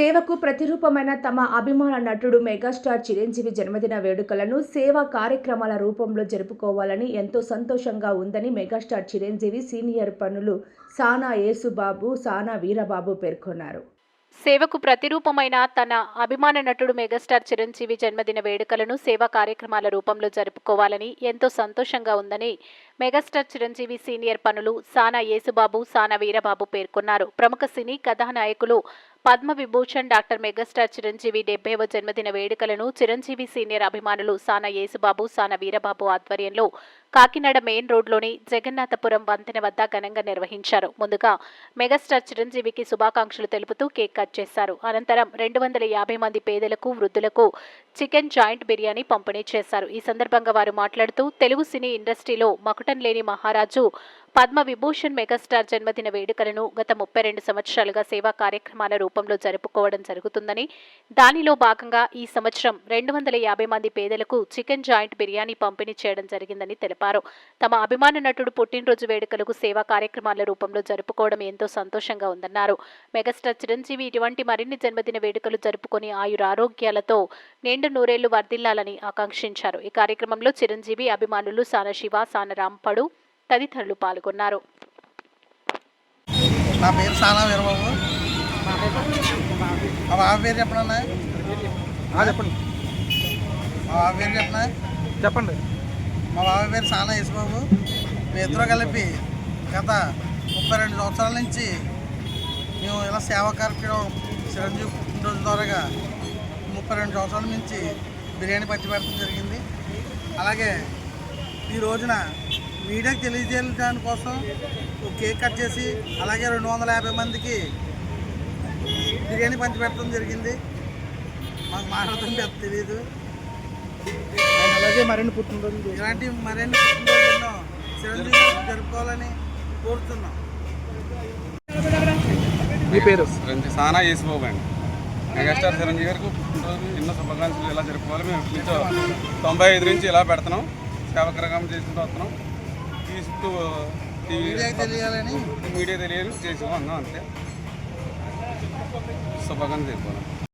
సేవకు ప్రతిరూపమైన తమ అభిమాన నటుడు మెగాస్టార్ చిరంజీవి జన్మదిన వేడుకలను సేవా కార్యక్రమాల రూపంలో జరుపుకోవాలని ఎంతో సంతోషంగా ఉందని మెగాస్టార్ చిరంజీవి సీనియర్ పనులు సానా యేసుబాబు సానా వీరబాబు పేర్కొన్నారు. సేవకు ప్రతిరూపమైన తన అభిమాన నటుడు మెగాస్టార్ చిరంజీవి జన్మదిన వేడుకలను సేవా కార్యక్రమాల రూపంలో జరుపుకోవాలని ఎంతో సంతోషంగా ఉందని మెగాస్టార్ చిరంజీవి సీనియర్ పనులు సానా యేసుబాబు సానా వీరబాబు పేర్కొన్నారు. ప్రముఖ సినీ కథానాయకులు పద్మ విభూషణ్ డాక్టర్ మెగాస్టార్ చిరంజీవి డెబ్బైవ జన్మదిన వేడుకలను చిరంజీవి సీనియర్ అభిమానులు సానా యేసుబాబు సానా వీరబాబు ఆధ్వర్యంలో కాకినాడ మెయిన్ రోడ్లోని జగన్నాథపురం వంతెన వద్ద ఘనంగా నిర్వహించారు. ముందుగా మెగాస్టార్ చిరంజీవికి శుభాకాంక్షలు తెలుపుతూ కేక్ కట్ చేశారు. అనంతరం రెండు వందల యాభై మంది పేదలకు వృద్ధులకు చికెన్ జాయింట్ బిర్యానీ పంపిణీ చేశారు. ఈ సందర్భంగా వారు మాట్లాడుతూ తెలుగు సినీ ఇండస్ట్రీలో మకుటం లేని మహారాజు పద్మ విభూషణ్ మెగాస్టార్ జన్మదిన వేడుకలను గత ముప్పై రెండు సంవత్సరాలుగా సేవా కార్యక్రమాల రూపంలో జరుపుకోవడం జరుగుతుందని దానిలో భాగంగా ఈ సంవత్సరం రెండు వందల యాభై మంది పేదలకు చికెన్ జాయింట్ బిర్యానీ పంపిణీ చేయడం జరిగిందని తెలిపారు. తమ అభిమాన నటుడు పుట్టినరోజు వేడుకలకు సేవా కార్యక్రమాల రూపంలో జరుపుకోవడం ఎంతో సంతోషంగా ఉందన్నారు. మెగాస్టార్ చిరంజీవి ఇటువంటి మరిన్ని జన్మదిన వేడుకలు జరుపుకొని ఆయురారోగ్యాలతో నిండు నూరేళ్ళు వర్ధిల్లాలని ఆకాంక్షించారు. ఈ కార్యక్రమంలో చిరంజీవి అభిమానులు సాన శివ సాన రాంపడు తదితరులు పాల్గొన్నారు. నా పేరు సానా వీరబాబు. మా బాబు పేరు చెప్పండి మా బాబు పేరు చెప్పనా చెప్పండి. మా బాబు పేరు సానా యేసుబాబు. మీ ఇద్దరు కలిపి గత ముప్పై రెండు సంవత్సరాల నుంచి మేము ఇలా సేవా కార్యక్రమం చిరంజీవి పుట్టినరోజు ద్వారాగా ముప్పై రెండు సంవత్సరాల నుంచి బిర్యానీ పచ్చి పెట్టడం జరిగింది. అలాగే ఈ రోజున మీడియాకి తెలియజేయడానికి కోసం ఒక కేక్ కట్ చేసి అలాగే రెండు వందల యాభై మందికి బిర్యానీ పంచి పెట్టడం జరిగింది. మాకు మాట్లాడటం పెద్ద తెలియదు అలాగే మరిన్ని పుట్టినరోజు ఇలాంటి మరిన్ని పుట్టినరోజులు ఎన్నో చిరంజీవి జరుపుకోవాలని కోరుతున్నాం. మీ పేరు? సానా యేసుబాబు అండి. మెగాస్టార్ చిరంజీవి గారికి పుట్టినరోజు ఎన్నో శుభాకాంక్షలు ఇలా జరుపుకోవాలి మేము తొంభై ఐదు నుంచి ఇలా పెడుతున్నాం. సేవకరంగా చేసుకుంటూ వస్తున్నాం. మీడియాకి తెలియాలని? మీడియా తెలియదు చేసాము అన్నాం అంతే. శుభాకాంక్షలు చెప్పుకోవాలి